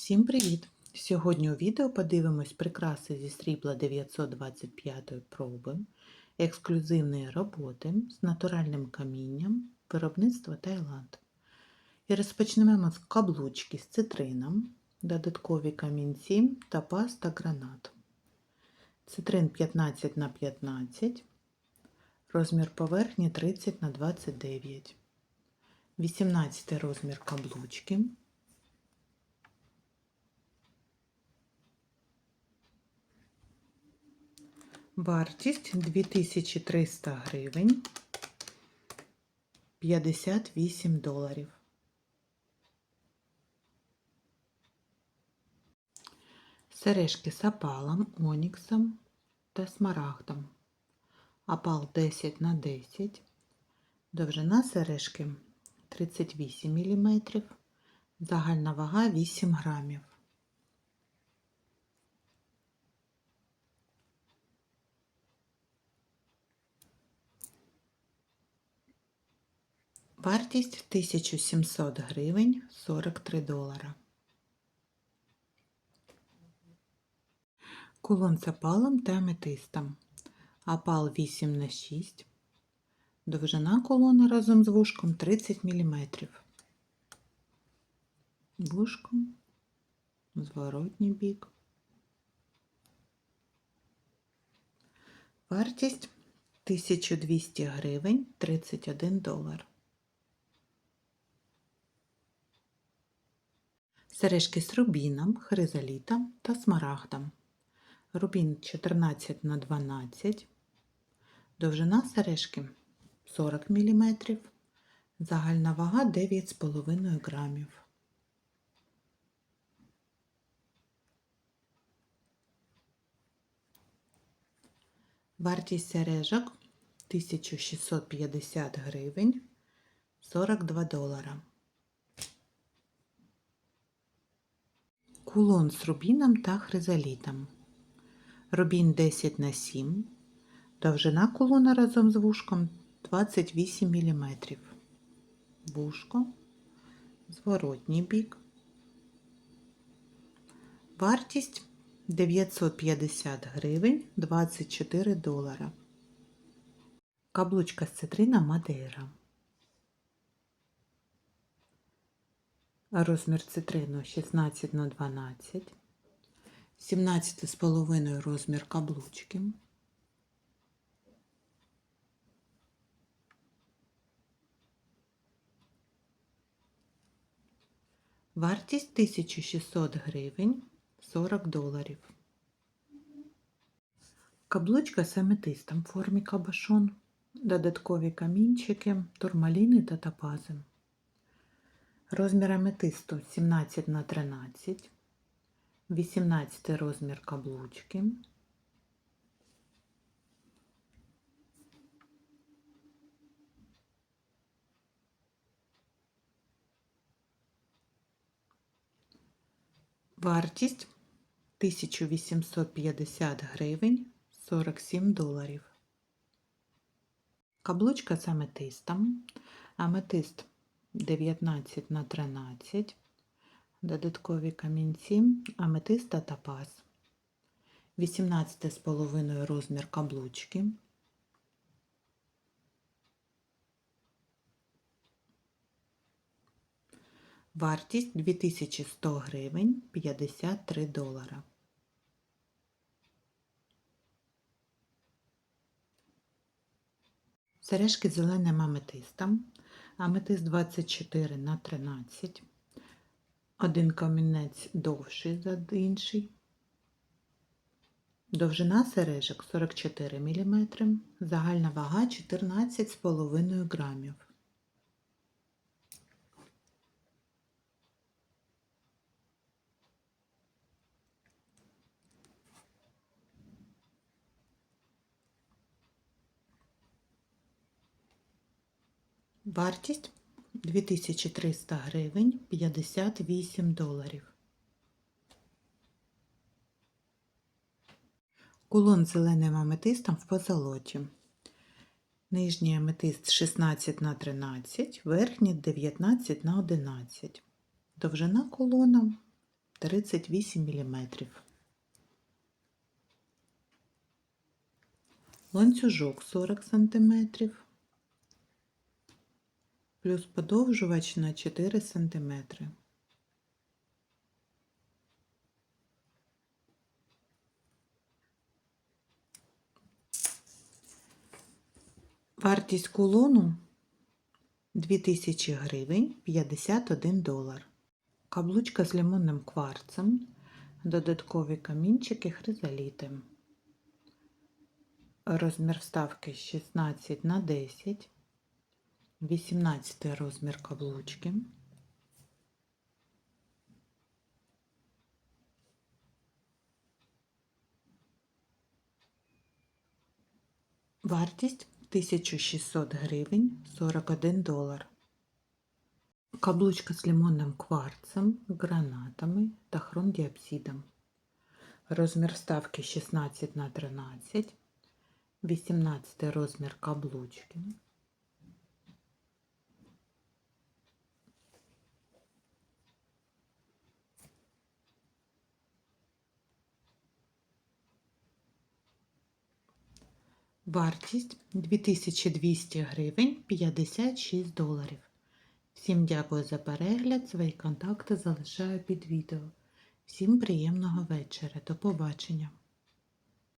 Всім привіт! Сьогодні у відео подивимось прикраси зі срібла 925 проби, ексклюзивної роботи з натуральним камінням виробництва Таїланд. І розпочнемо з каблучки з цитрином, додаткові камінці та паста гранат. Цитрин 15 на 15, розмір поверхні 30 на 29, 18 розмір каблучки. Вартість 2300 гривень 58 доларів. Сережки з опалом, оніксом та смарагдом. Опал 10 на 10. Довжина сережки 38 мм. Загальна вага 8 грамів. Вартість 1700 гривень 43 долара. Кулон з опалом та аметистом. Опал 8 на 6. Довжина колона разом з вушком 30 мм. Вушко, зворотній бік. Вартість 1200 гривень 31 долар. Сережки з рубіном, хризолітом та смарагдом. Рубін 14 на 12, довжина сережки 40 мм, загальна вага 9,5 грамів. Вартість сережок 1650 гривень 42 долара. Кулон з рубіном та хризолітом. Рубін 10 на 7. Довжина кулона разом з вушком 28 мм. Вушко, зворотній бік. Вартість 950 гривень 24 долара. Каблучка з цитрина Мадейра. Розмір цитрину 16 на 12, 17,5 розмір каблучки. Вартість 1600 гривень 40 доларів. Каблучка з аметистом в формі кабашон, додаткові камінчики, турмаліни та топази. Розмір аметисту 17 на 13, 18 розмір каблучки. Вартість 1850 гривень 47 доларів. Каблучка з аметистом. Аметист 19 на 13, додаткові камінці, аметиста та паз, 18,5 розмір каблучки. Вартість 2100 гривень 53 долара. Сережки зеленим аметистом Аметист 24 на 13. Один камінець довший за інший. Довжина сережок 44 мм, загальна вага 14,5 грамів. Вартість 2300 гривень 58 доларів. Кулон з зеленим аметистом в позолоті. Нижній аметист 16 на 13, верхній 19 на 11. Довжина колона 38 мм. Ланцюжок 40 см. Плюс подовжувач на 4 см. Вартість кулону 2000 гривень 51 долар. Каблучка з лимонним кварцем, додаткові камінчики хризаліти. Розмір вставки 16 на 10, 18 розмір каблучки. Вартість 1600 гривень 41 долар. Каблучка з лимонним кварцем, гранатами та хромдіапсидом. Розмір вставки 16 на 13, 18 розмір каблучки. Вартість 2200 гривень 56 доларів. Всім дякую за перегляд. Свої контакти залишаю під відео. Всім приємного вечора. До побачення.